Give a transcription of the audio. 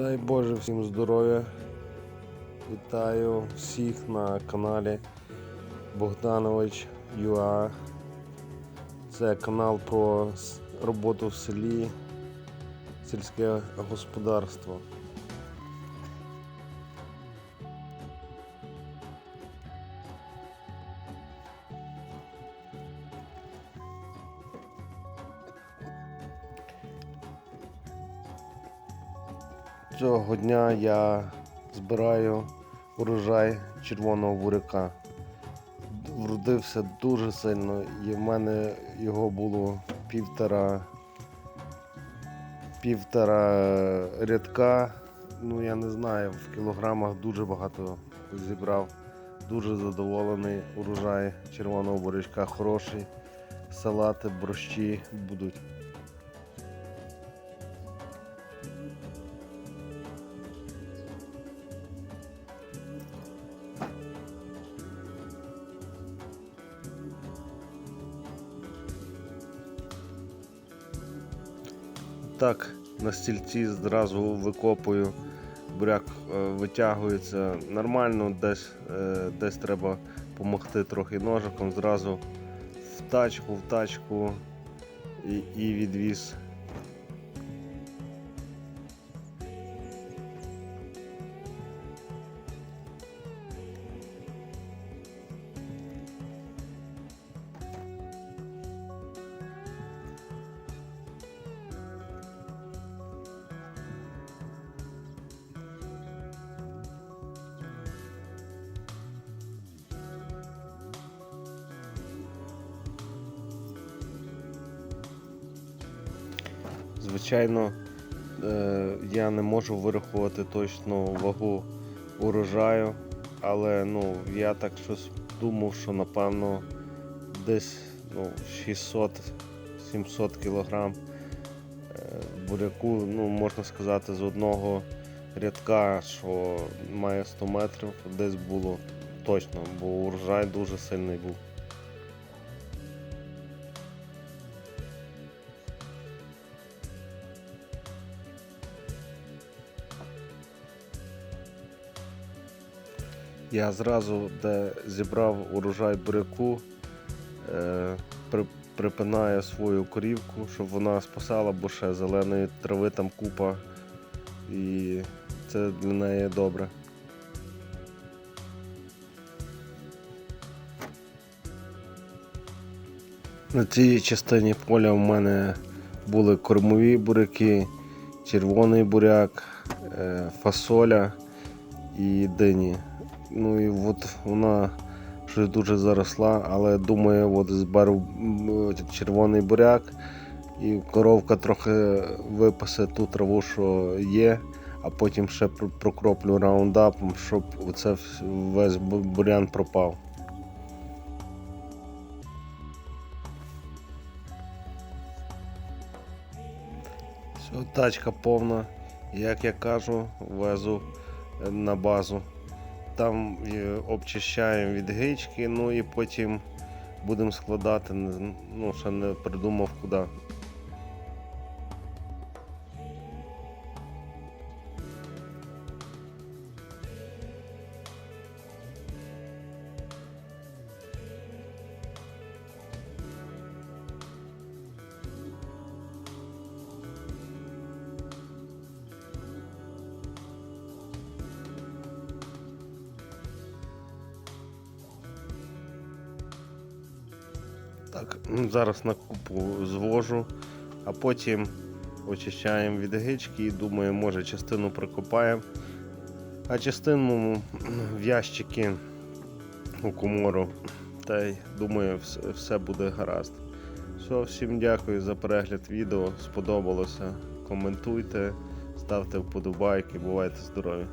Дай Боже всім здоров'я. Вітаю всіх на каналі Богданович ЮА. Це канал про роботу в селі, сільське господарство. Цього дня я збираю урожай червоного буряка. Вродився дуже сильно, і в мене його було півтора півтора рядка. Ну я не знаю, в кілограмах дуже багато зібрав. Дуже задоволений урожай червоного бурячка хороший. Салати, борщі будуть. Так, на стільці зразу викопую, буряк е, витягується нормально, десь, е, десь треба допомогти трохи ножиком, зразу в тачку, в тачку і, і відвіз. Звичайно, е, я не можу вирахувати точну вагу урожаю, але ну, я так щось думав, що напевно десь ну, 600-700 кг буряку, ну, можна сказати, з одного рядка, що має 100 метрів, десь було точно, бо урожай дуже сильний був. Я зразу, де зібрав урожай буряку, е, при, припинаю свою корівку, щоб вона спасала, бо ще зеленої трави там купа. І це для неї добре. На цій частині поля в мене були кормові буряки, червоний буряк, е, фасоля і дині. Ну і от вона щось дуже заросла, але думаю, от зберу червоний буряк і коровка трохи випасе ту траву, що є, а потім ще прокроплю раундапом, щоб оце весь бурян пропав. Все, тачка повна. Як я кажу, везу на базу. Там е, обчищаємо від гички, ну і потім будемо складати, ну, ще не придумав куди. Так, ну, зараз на купу звожу, а потім очищаємо від гички і думаю, може частину прикопаємо, а частину в ящики у комору. Та й думаю, все, буде гаразд. Все, всім дякую за перегляд відео. Сподобалося. Коментуйте, ставте вподобайки, бувайте здорові.